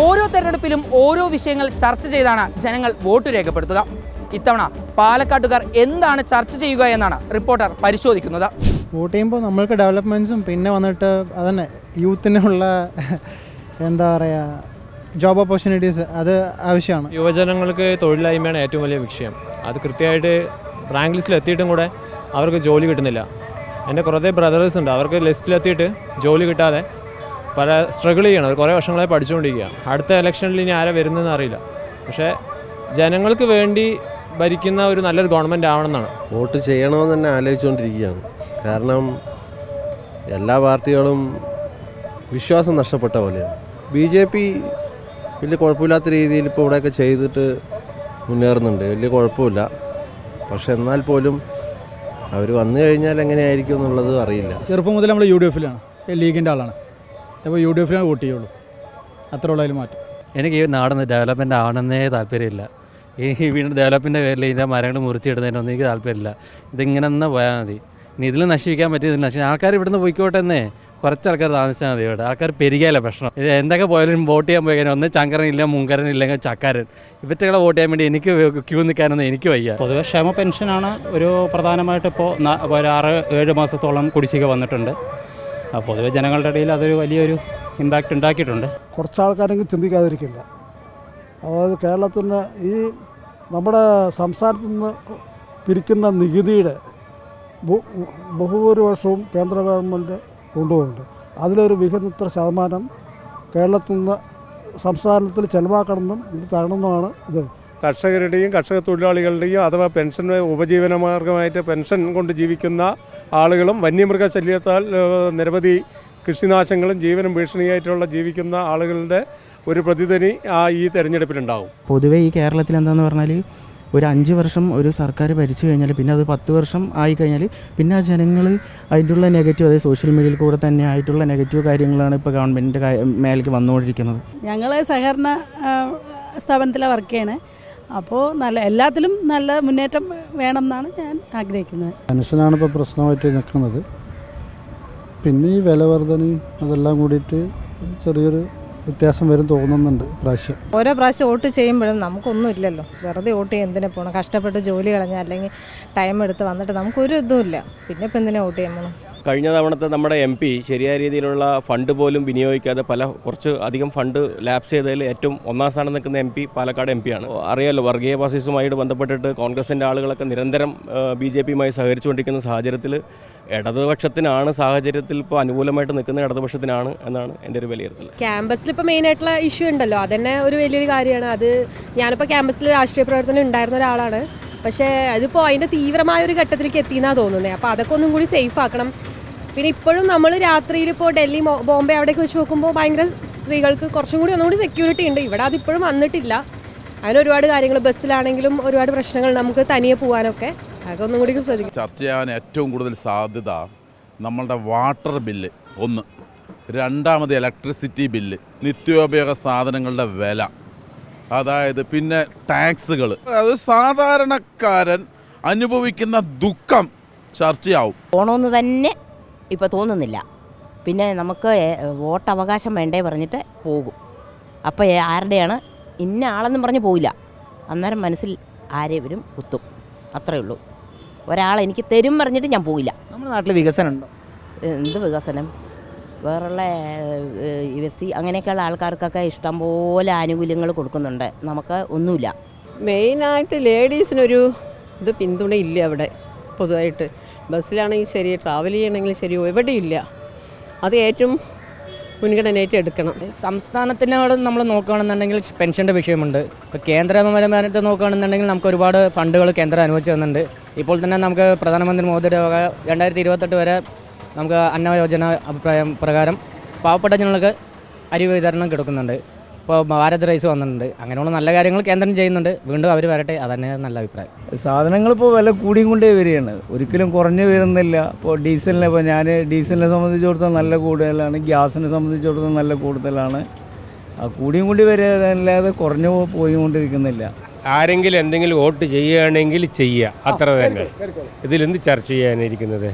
ഓരോ തെരഞ്ഞെടുപ്പിലും ഓരോ വിഷയങ്ങൾ ചർച്ച ചെയ്താണ് ജനങ്ങൾ വോട്ട് രേഖപ്പെടുത്തുക. ഇത്തവണ പാലക്കാട്ടുകാർ എന്താണ് ചർച്ച ചെയ്യുക എന്നാണ് റിപ്പോർട്ടർ പരിശോധിക്കുന്നത്. വോട്ട് ചെയ്യുമ്പോൾ നമ്മൾക്ക് ഡെവലപ്മെന്റ്സും പിന്നെ വന്നിട്ട് അതന്നെ യൂത്തിനുള്ള എന്താ പറയുക ജോബ് ഓപ്പർച്യൂണിറ്റീസ് അത് ആവശ്യമാണ്. യുവജനങ്ങൾക്ക് തൊഴിലില്ലായ്മയാണ് ഏറ്റവും വലിയ വിഷയം. അത് കൃത്യമായിട്ട് റാങ്ക് ലിസ്റ്റിൽ എത്തിയിട്ടും കൂടെ അവർക്ക് ജോലി കിട്ടുന്നില്ല. എന്റെ കുറേ ബ്രദേഴ്സ് ഉണ്ട്. അവർക്ക് ലിസ്റ്റിലെത്തിയിട്ട് ജോലി കിട്ടാതെ പല സ്ട്രഗിൾ ചെയ്യണം. അവർ കുറേ വർഷങ്ങളായി പഠിച്ചുകൊണ്ടിരിക്കുക. അടുത്ത ഇലക്ഷനിൽ ഇനി ആരാ വരുന്നതെന്ന് അറിയില്ല. പക്ഷേ ജനങ്ങൾക്ക് വേണ്ടി ഭരിക്കുന്ന ഒരു നല്ലൊരു ഗവൺമെന്റ് ആവണമെന്നാണ്. വോട്ട് ചെയ്യണമെന്ന് തന്നെ ആലോചിച്ചുകൊണ്ടിരിക്കുകയാണ്. കാരണം എല്ലാ പാർട്ടികളും വിശ്വാസം നഷ്ടപ്പെട്ട പോലെയാണ്. ബി ജെ പി വലിയ കുഴപ്പമില്ലാത്ത രീതിയിൽ ഇപ്പോൾ ഇവിടെയൊക്കെ ചെയ്തിട്ട് മുന്നേറുന്നുണ്ട്. വലിയ കുഴപ്പമില്ല. പക്ഷെ എന്നാൽ പോലും അവർ വന്നു കഴിഞ്ഞാൽ എങ്ങനെയായിരിക്കും എന്നുള്ളത് അറിയില്ല. ചെറുപ്പം മുതൽ നമ്മൾ യു ഡി എഫിലാണ്. ലീഗിന്റെ ആളാണ്. അപ്പോൾ യു ഡി എഫിനെ വോട്ട് ചെയ്യുള്ളൂ. അത്ര ഉള്ളതിൽ മാറ്റം. എനിക്ക് ഈ നാടൻ ഡെവലപ്മെന്റ് ആണെന്നേ താല്പര്യമില്ല. ഈ വീണ്ടും ഡെവലപ്പിന്റെ പേരിൽ ഇതിന്റെ മരങ്ങൾ മുറിച്ചിടുന്നതിനൊന്നും എനിക്ക് താല്പര്യമില്ല. ഇതിങ്ങനെ തന്നെ പോയാൽ മതി. ഇനി ഇതിൽ നശിപ്പിക്കാൻ പറ്റിയതില്ല പക്ഷേ ആൾക്കാർ ഇവിടുന്ന് പോയിക്കോട്ടെ എന്നേ. കുറച്ച് ആൾക്കാർ താമസിച്ചാൽ മതി ഇവിടെ. ആൾക്കാർ പെരുകിയല്ല പ്രശ്നം. ഇത് എന്തൊക്കെ പോയാലും വോട്ട് ചെയ്യാൻ പോയി കഴിഞ്ഞാൽ ഒന്ന് ചങ്കരനില്ല മുങ്കരൻ ഇല്ലെങ്കിൽ ചക്കാരൻ. ഇവറ്റകളെ വോട്ട് ചെയ്യാൻ വേണ്ടി എനിക്ക് ക്യൂ നിൽക്കാനൊന്നും എനിക്ക് വയ്യ. പൊതുവെ ക്ഷേമ പെൻഷനാണ് ഒരു പ്രധാനമായിട്ട് ഇപ്പോൾ ഒരു ആറ് ഏഴ് മാസത്തോളം കുടിശ്ശിക വന്നിട്ടുണ്ട്. പൊതുവെ ജനങ്ങളുടെ ഇടയിൽ അതൊരു വലിയൊരു ഇമ്പാക്റ്റ് ഉണ്ടാക്കിയിട്ടുണ്ട്. കുറച്ച് ആൾക്കാരെങ്കിലും ചിന്തിക്കാതിരിക്കില്ല. അതായത് കേരളത്തിന് ഈ നമ്മുടെ സംസ്ഥാനത്തു നിന്ന് പിരിക്കുന്ന നികുതിയുടെ ബഹുഭൂരിപക്ഷവും കേന്ദ്ര ഗവൺമെന്റ് കൊണ്ടുപോകുന്നുണ്ട്. അതിലൊരു വിഹിതത്ര ശതമാനം കേരളത്തിൽ നിന്ന് സംസ്ഥാനത്തിൽ ചെലവാക്കണമെന്നും തരണമെന്നുമാണ് ഇത്. കർഷകരുടെയും കർഷക തൊഴിലാളികളുടെയും അഥവാ പെൻഷൻ ഉപജീവന മാർഗമായിട്ട് പെൻഷൻ കൊണ്ട് ജീവിക്കുന്ന ആളുകളും വന്യമൃഗശല്യത്താൽ ശല്യത്താൽ നിരവധി കൃഷിനാശങ്ങളും ജീവനും ഭീഷണിയായിട്ടുള്ള ജീവിക്കുന്ന ആളുകളുടെ ഒരു പ്രതിധ്വനി ആ ഈ തെരഞ്ഞെടുപ്പിലുണ്ടാവും. പൊതുവേ ഈ കേരളത്തിൽ എന്താണെന്ന് പറഞ്ഞാൽ ഒരു അഞ്ച് വർഷം ഒരു സർക്കാർ ഭരിച്ചു കഴിഞ്ഞാൽ പിന്നെ അത് പത്ത് വർഷം ആയി കഴിഞ്ഞാൽ പിന്നെ ആ ജനങ്ങൾ അതിന്റെയുള്ള നെഗറ്റീവ് അതായത് സോഷ്യൽ മീഡിയയിൽ കൂടെ തന്നെ ആയിട്ടുള്ള നെഗറ്റീവ് കാര്യങ്ങളാണ് ഇപ്പോൾ ഗവൺമെന്റിന്റെ മേലേക്ക് വന്നുകൊണ്ടിരിക്കുന്നത്. ഞങ്ങൾ സഹകരണ സ്ഥാപനത്തിലാണ് സ്ഥാപനത്തിലെ വർക്ക് ചെയ്യണേ. അപ്പോൾ നല്ല എല്ലാത്തിലും നല്ല മുന്നേറ്റം വേണം എന്നാണ് ഞാൻ ആഗ്രഹിക്കുന്നത്. മനുഷ്യനാണ് ഇപ്പോൾ പ്രശ്നമായിട്ട് നിൽക്കുന്നത്. പിന്നെ ഈ വില വർധനയും അതെല്ലാം കൂടിയിട്ട് ചെറിയൊരു വ്യത്യാസം വരും തോന്നുന്നുണ്ട് പ്രാവശ്യം. ഓരോ പ്രാവശ്യം വോട്ട് ചെയ്യുമ്പോഴും നമുക്കൊന്നും ഇല്ലല്ലോ. വെറുതെ വോട്ട് ചെയ്യാൻ എന്തിനാ പോകണം കഷ്ടപ്പെട്ട് ജോലി കളഞ്ഞാൽ അല്ലെങ്കിൽ ടൈം എടുത്ത് വന്നിട്ട് നമുക്കൊരു ഇല്ല. പിന്നെ ഇപ്പം എന്തിനാ വോട്ട് ചെയ്യാൻ പോകണം കഴിഞ്ഞ തവണത്തെ നമ്മുടെ എം പി ശരിയായ രീതിയിലുള്ള ഫണ്ട് പോലും വിനിയോഗിക്കാതെ പല കുറച്ച് അധികം ഫണ്ട് ലാപ്സ് ചെയ്തതിൽ ഏറ്റവും ഒന്നാം സ്ഥാനം നിൽക്കുന്ന എം പി പാലക്കാട് എം പിയാണ് അറിയാലോ വർഗീയ ഫാസിസവുമായിട്ട് ബന്ധപ്പെട്ടിട്ട് കോൺഗ്രസിന്റെ ആളുകളൊക്കെ നിരന്തരം ബി ജെ പിയുമായി സഹകരിച്ചുകൊണ്ടിരിക്കുന്ന സാഹചര്യത്തിൽ ഇടതുപക്ഷത്തിനാണ് സാഹചര്യത്തിൽ ഇപ്പോൾ അനുകൂലമായിട്ട് നിൽക്കുന്ന ഇടതുപക്ഷത്തിനാണ് എന്നാണ് എന്റെ ഒരു വിലയിരുത്തൽ. ക്യാമ്പസിൽ ഇപ്പോൾ മെയിൻ ആയിട്ടുള്ള ഇഷ്യൂ ഉണ്ടല്ലോ. അതന്നെ ഒരു വലിയൊരു കാര്യമാണ്. അത് ഞാനിപ്പോൾ ക്യാമ്പസിൽ രാഷ്ട്രീയ പ്രവർത്തനം ഉണ്ടായിരുന്ന ഒരാളാണ്. പക്ഷേ അതിപ്പോൾ അതിന്റെ തീവ്രമായ ഒരു ഘട്ടത്തിലേക്ക് എത്തിയെന്നാണ് തോന്നുന്നത്. അപ്പോൾ അതൊക്കെ ഒന്നും കൂടി സേഫ് ആക്കണം. പിന്നെ ഇപ്പോഴും നമ്മൾ രാത്രിയിൽ ഇപ്പോൾ ഡൽഹി ബോംബെ അവിടേക്ക് വെച്ച് നോക്കുമ്പോൾ ഭയങ്കര സ്ത്രീകൾക്ക് കുറച്ചും കൂടി ഒന്നുകൂടി സെക്യൂരിറ്റി ഉണ്ട്. ഇവിടെ അതിപ്പോഴും വന്നിട്ടില്ല. അതിന് ഒരുപാട് കാര്യങ്ങൾ ബസ്സിലാണെങ്കിലും ഒരുപാട് പ്രശ്നങ്ങൾ നമുക്ക് തനിയെ പോകാനൊക്കെ അതൊക്കെ ഒന്നും കൂടി ശ്രദ്ധിക്കും ചർച്ച ചെയ്യാൻ ഏറ്റവും കൂടുതൽ സാധ്യത നമ്മളുടെ വാട്ടർ ബില്ല് ഒന്ന്. രണ്ടാമത് ഇലക്ട്രിസിറ്റി ബില്ല് നിത്യോപയോഗ സാധനങ്ങളുടെ വില. അതായത് പിന്നെ ടാക്സുകൾ അത് സാധാരണക്കാരൻ അനുഭവിക്കുന്ന ദുഃഖം ചർച്ചയാവും. പോണമെന്ന് തന്നെ ഇപ്പോൾ തോന്നുന്നില്ല. പിന്നെ നമുക്ക് വോട്ട് അവകാശം വേണ്ടേ പറഞ്ഞിട്ട് പോകും. അപ്പോൾ ആരുടെയാണ്? ഇന്ന ആളെന്നും പറഞ്ഞ് പോയില്ല അന്നേരം മനസ്സിൽ ആരെവരും കുത്തും. അത്രയേ ഉള്ളൂ. ഒരാൾ എനിക്ക് തരും പറഞ്ഞിട്ട് ഞാൻ പോയില്ല നമ്മുടെ നാട്ടിൽ വികസനം ഉണ്ടോ? എന്ത് വികസനം? വേറുള്ള എസ് സി അങ്ങനെയൊക്കെയുള്ള ആൾക്കാർക്കൊക്കെ ഇഷ്ടംപോലെ ആനുകൂല്യങ്ങൾ കൊടുക്കുന്നുണ്ട്. നമുക്ക് ഒന്നുമില്ല. മെയിനായിട്ട് ലേഡീസിനൊരു ഇത് പിന്തുണയില്ല അവിടെ പൊതുവായിട്ട്. ബസ്സിലാണെങ്കിൽ ശരി ട്രാവൽ ചെയ്യണമെങ്കിൽ ശരി എവിടെയില്ല. അത് ഏറ്റവും മുൻഗണനയായിട്ട് എടുക്കണം. സംസ്ഥാനത്തിനോട് നമ്മൾ നോക്കുകയാണെന്നുണ്ടെങ്കിൽ പെൻഷന്റെ വിഷയമുണ്ട്. ഇപ്പോൾ കേന്ദ്ര വരുമാനത്തെ നോക്കുകയാണെന്നുണ്ടെങ്കിൽ നമുക്ക് ഒരുപാട് ഫണ്ടുകൾ കേന്ദ്രം അനുവദിച്ചു തന്നിട്ടുണ്ട്. ഇപ്പോൾ തന്നെ നമുക്ക് പ്രധാനമന്ത്രി മോദിയുടെ വക രണ്ടായിരത്തി ഇരുപത്തെട്ട് വരെ നമുക്ക് അന്നയോജന അഭിപ്രായം പ്രകാരം പാവപ്പെട്ട ജനങ്ങൾക്ക് അരി വിതരണം കിടക്കുന്നുണ്ട്. ഇപ്പോൾ ഭാരത് റൈസ് വന്നിട്ടുണ്ട്. അങ്ങനെയുള്ള നല്ല കാര്യങ്ങൾ കേന്ദ്രം ചെയ്യുന്നുണ്ട്. വീണ്ടും അവർ വരട്ടെ. അതന്നെ നല്ല അഭിപ്രായം. സാധനങ്ങൾ ഇപ്പോൾ വില കൂടിയും കൊണ്ടേ വരികയാണ്. ഒരിക്കലും കുറഞ്ഞു വരുന്നില്ല. ഇപ്പോൾ ഡീസലിനെ ഇപ്പോൾ ഞാൻ ഡീസലിനെ സംബന്ധിച്ചിടത്തോളം നല്ല കൂടുതലാണ്. ഗ്യാസിനെ സംബന്ധിച്ചിടത്തോളം നല്ല കൂടുതലാണ്. ആ കൂടിയും കൂടി വരികയല്ലാതെ കുറഞ്ഞു പോയിക്കൊണ്ടിരിക്കുന്നില്ല. ആരെങ്കിലും എന്തെങ്കിലും വോട്ട് ചെയ്യുകയാണെങ്കിൽ ചെയ്യുക. അത്ര തന്നെ. ഇതിലെന്ത് ചർച്ച ചെയ്യാനിരിക്കുന്നത്